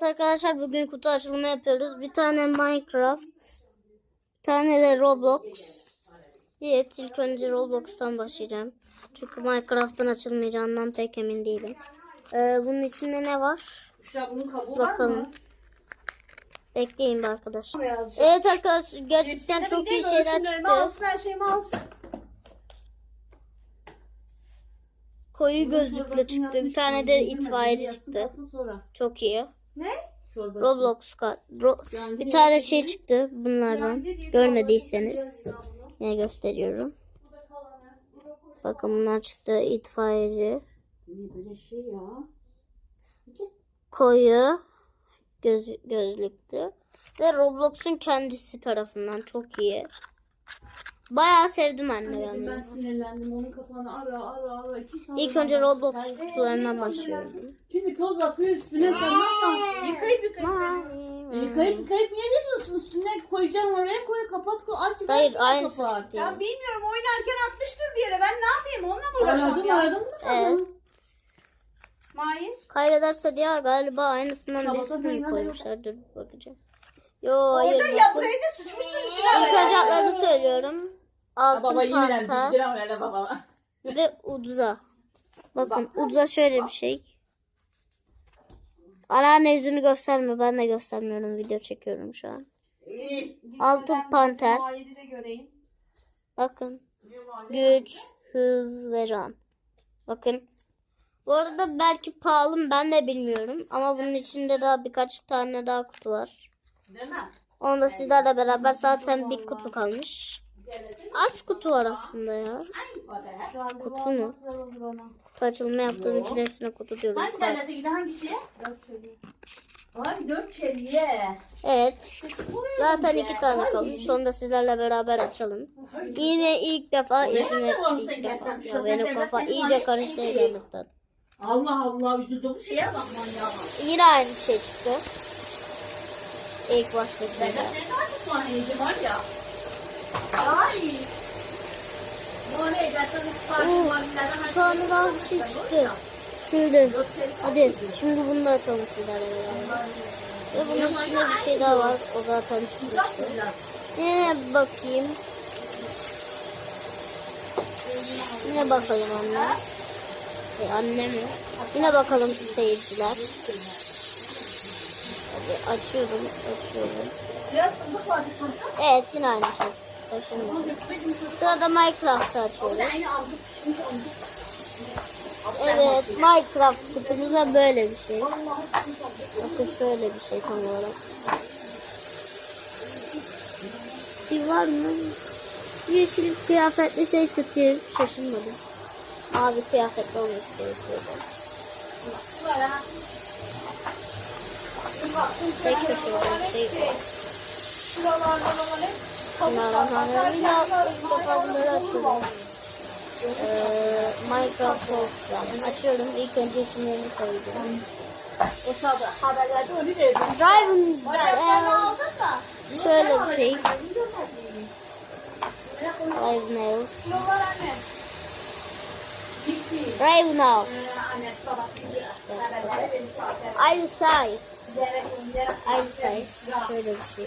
Arkadaşlar bugün kutu açılımı yapıyoruz. Bir tane Minecraft, bir tane de Roblox. Evet ilk önce Roblox'tan başlayacağım. Çünkü Minecraft'tan açılmayacağından pek emin değilim. Ee, bunun içinde ne var? Var Bakalım. mı? Bekleyin bir arkadaşlar. Evet arkadaşlar gerçekten Hepsine çok iyi şeyler çıktı. alsın her şeyimi alsın. Koyu gözlüklü çıktı. Bir tane de itfaiyeci çıktı. Çok iyi. Ne? Çorbası. Roblox Ro- bir tane şey çıktı bunlardan. Görmediyseniz yine gösteriyorum. Bakın bunlar çıktı. itfaiyeci, şey ya? koyu göz gözlüklü ve Roblox'un kendisi tarafından çok iyi. Bayağı sevdim anne ben Ben sinirlendim onun kapağını ara ara ara iki saat. İlk önce Roblox kutularından başlıyorum. Çünkü toz akıyor üstüne sen nasıl? Yıkayıp yıkayıp veriyorum. Yıkayıp yıkayıp niye veriyorsun üstüne koyacağım oraya koy kapat koy aç ver, Hayır yine aynısı kapat. çıktı. Ya bilmiyorum oynarken atmıştır bir yere. Ben ne yapayım onunla mı uğraşamam Aradım ya? aradım bulamadım. Mahir. Kaybederse diye galiba aynısından Sabahtan birisini fena koymuşlar. Dur bakacağım. Yo hayır. Orada ya bakın. burayı da sıçmışsın İlk önce adlarını söylüyorum. Ha, baba Altın yine panta Gidelim öyle baba. ve udza. Bakın udza şöyle bir şey. Anneanne yüzünü gösterme. Ben de göstermiyorum. Video çekiyorum şu an. İyi. Altın panter. Mahir'i de göreyim. Bakın. Güç, hız ve can. Bakın. Bu arada belki pahalı mı ben de bilmiyorum. Ama bunun içinde daha birkaç tane daha kutu var. Değil mi? Onu da sizlerle beraber zaten bir kutu kalmış. Az kutu var aslında ya. Kutu mu? Kutu açılımı yaptığım için hepsine kutu diyorum. Hangi devlete gidiyor hangisi? Ay dört çeliğe. Evet. Zaten iki tane kalmış. Onu da sizlerle beraber açalım. Yine ilk defa ismi ilk defa. Ya benim kafa iyice karıştı heyecanlıktan. Allah Allah üzüldüm bu şeye bakman ya. Yine aynı şey çıktı. İlk Ben de maniyeci var ya. Ben sana Oo, Bir daha şey çıktı. Şimdi. Hadi şimdi bunu da açalım sizlerle beraber. Ve bunun içinde bir şey daha var. O zaten çıkmıştı. Yine bakayım. Yine bakalım anne. E, anne mi? Yine bakalım seyirciler. Hadi açıyorum, açıyorum. Evet yine aynı şey. Şaşırmadım. Sırada Minecraft'ı açıyoruz. Evet Minecraft kutumuzda böyle bir şey. Bakın şöyle bir şey tam olarak. Bir var mı? Yeşil kıyafetli şey satıyor. Şaşırmadım. Mavi kıyafetli olması gerekiyordu. Tek şaşırdığım şey o. Şuralardan ama ne? Bismillahirrahmanirrahim. Ya ilk defa bunları açıyorum. Ee, Minecraft Souls'tan açıyorum. İlk önce isimlerini koyacağım. O sırada haberlerde onu verdim. Driven Sen aldın mı? şöyle bir şey. Ravenel. Şuralar anne. Ravenel. Anne baba. Aynı size. Aynı size. Şöyle bir şey.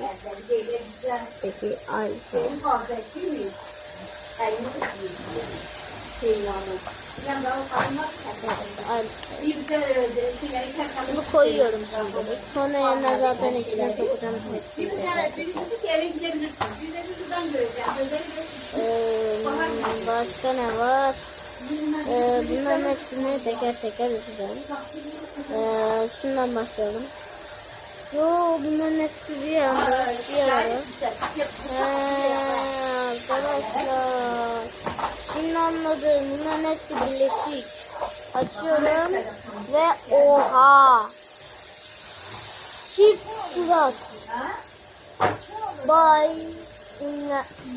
Peki aynı size. Bunu koyuyorum şimdilik. Sonra yerine zaten içine sokacağım hepsini. Ee, başka ne var? Ee, bunların hepsini teker teker yapacağım. Ee, şundan başlayalım. Yo bunların hepsi bir anda bir. Ee, arkadaşlar. Şimdi anladım. Bunların hepsi birleşik. Açıyorum ve oha. Çift surat. Bay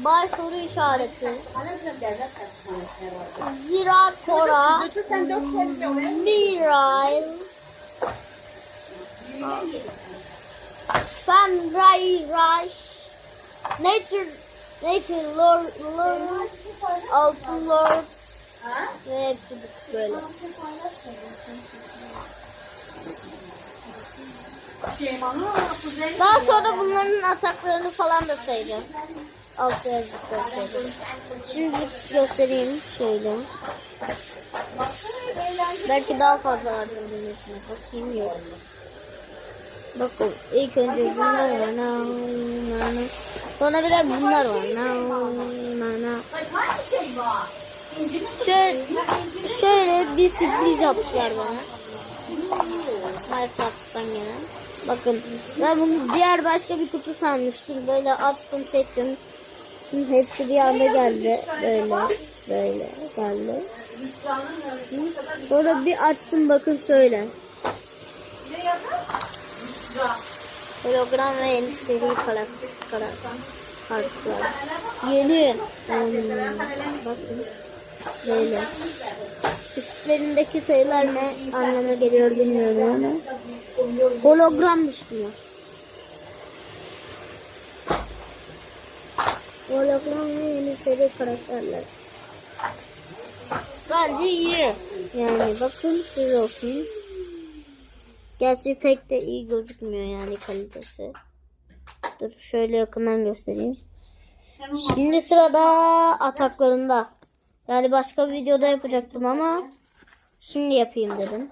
Bay soru işareti. Zira Tora Miray Sunray Rush Nature Nature Lord, Lord Altın Lord ve hepsi böyle. Daha sonra bunların ataklarını falan da sayacağım. Alt yazıp göstereyim. Şimdi göstereyim şöyle. Belki daha fazla vardır. Bakayım yok. Bakın ilk önce bunlar var. Na, na, na. Sonra bir de bunlar var. Na, na, na. Şöyle, şöyle bir sürpriz yaptılar bana. Minecraft'tan gelen. Bakın ben bunu diğer başka bir kutu sanmıştım. Böyle açtım çektim. Hepsi bir anda geldi. Böyle böyle geldi. Sonra bir açtım bakın şöyle. ne yazar? Hologram ve yeni seri karakter kartlar. Yeni. Hmm, bakın. Böyle. Üstlerindeki sayılar ne anlama geliyor bilmiyorum ama. Hologrammış bunlar. Hologram ve yeni seri karakterler. Bence iyi. Yani bakın siz olsun. Gerçi pek de iyi gözükmüyor yani kalitesi. Dur şöyle yakından göstereyim. Şimdi sırada ataklarında. Yani başka bir videoda yapacaktım ama şimdi yapayım dedim.